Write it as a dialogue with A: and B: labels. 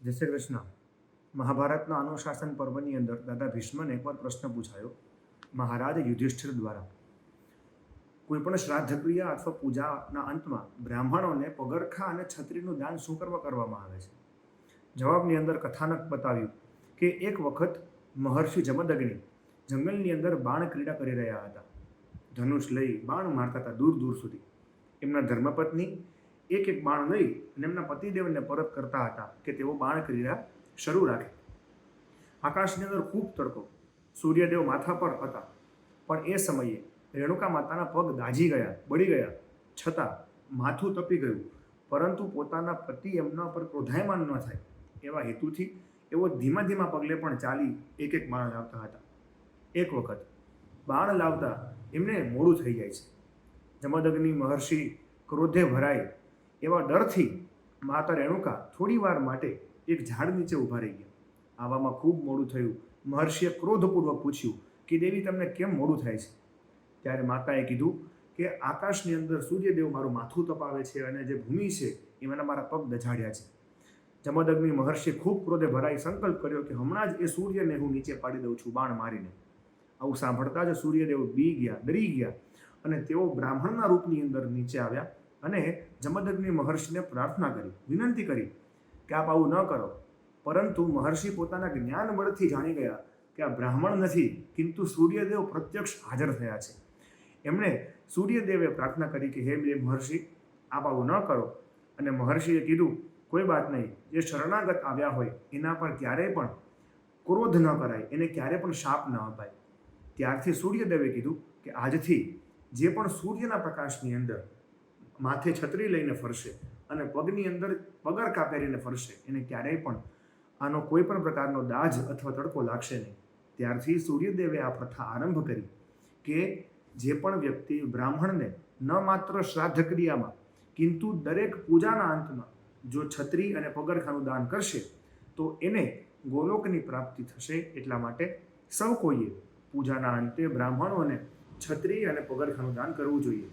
A: જય કૃષ્ણ. મહાભારતના અનુશાસન પર્વની અંદર દાદા ભીષ્મને એકવાર પ્રશ્ન પૂછાયો, મહારાજ યુધિષ્ઠિર દ્વારા કોઈપણ શ્રાદ્ધ ક્રિયા અથવા પૂજાના અંતમાં બ્રાહ્મણોને પગરખા અને છત્રીનું દાન શું કરવા કરવામાં આવે છે? જવાબની અંદર કથાનક બતાવ્યું કે એક વખત મહર્ષિ જમદગ્નિ જંગલની અંદર બાણ ક્રીડા કરી રહ્યા હતા. ધનુષ લઈ બાણ મારતા હતા દૂર દૂર સુધી. એમના ધર્મપત્ની એક એક બાણ લઈ અને એમના પતિદેવને પરત કરતા હતા કે તેઓ બાણ ક્રિયા શરૂ રાખે. આકાશની અંદર ખૂબ તડકો, સૂર્યદેવ માથા પર હતા. પણ એ સમયે રેણુકા માતાના પગ દાઝી ગયા, બળી ગયા. છતાં માથું તપી ગયું. પરંતુ પોતાના પતિ એમના પર ક્રોધાયમાન ન થાય એવા હેતુથી એઓ ધીમા ધીમા પગલે પણ ચાલી એક એક બાણ લાવતા હતા. એક વખત બાણ લાવતા એમને મોડું થઈ જાય છે. જમદગ્નિ મહર્ષિ ક્રોધે ભરાય એવા ડરથી માતા રેણુકા થોડી વાર માટે એક ઝાડ નીચે ઊભા રહી ગયા. આવામાં ખૂબ મોડું થયું. મહર્ષિએ ક્રોધપૂર્વક પૂછ્યું કે, દેવી, તમને કેમ મોડું થાય છે? ત્યારે માતાએ કીધું કે, આકાશની અંદર સૂર્યદેવ મારું માથું તપાવે છે અને જે ભૂમિ છે એમાંના મારા પગ દઝાડ્યા છે. જમદગ્નિ મહર્ષિ ખૂબ ક્રોધે ભરાઈ સંકલ્પ કર્યો કે, હમણાં જ એ સૂર્યને હું નીચે પાડી દઉં છું બાણ મારીને. આવું સાંભળતા જ સૂર્યદેવ બી ગયા, ડરી ગયા અને તેઓ બ્રાહ્મણના રૂપની અંદર નીચે આવ્યા. અને જમદગ્નિ મહર્ષિને પ્રાર્થના કરી, વિનંતી કરી કે આપ આવું ન કરો. પરંતુ મહર્ષિ પોતાના જ્ઞાન બળથી જાણી ગયા કે આ બ્રાહ્મણ નથી, કિંતુ સૂર્યદેવ પ્રત્યક્ષ હાજર થયા છે. એમણે સૂર્યદેવે પ્રાર્થના કરી કે, હે બે મહર્ષિ, આપ આવું ન કરો. અને મહર્ષિએ કીધું, કોઈ વાત નહીં, જે શરણાગત આવ્યા હોય, એના પર ક્યારેય પણ ક્રોધ ન કરાય, એને ક્યારે પણ શાપ ન અપાય. ત્યારથી સૂર્યદેવે કીધું કે, આજથી જે પણ સૂર્યના પ્રકાશની અંદર માથે છત્રી લઈને ફરશે અને પગની અંદર પગરખા પહેરીને ફરશે, એને ક્યારેય પણ આનો કોઈ પણ પ્રકારનો દાજ અથવા તડકો લાગશે નહીં. ત્યારથી સૂર્યદેવે આ પ્રથા આરંભ કરી કે જે પણ વ્યક્તિ બ્રાહ્મણને ન માત્ર શ્રાદ્ધ ક્રિયામાં કિંતુ દરેક પૂજાના અંતમાં જો છત્રી અને પગરખાનું દાન કરશે, તો એને ગોલોકની પ્રાપ્તિ થશે. એટલા માટે સૌ કોઈએ પૂજાના અંતે બ્રાહ્મણોને છત્રી અને પગરખાનું દાન કરવું જોઈએ.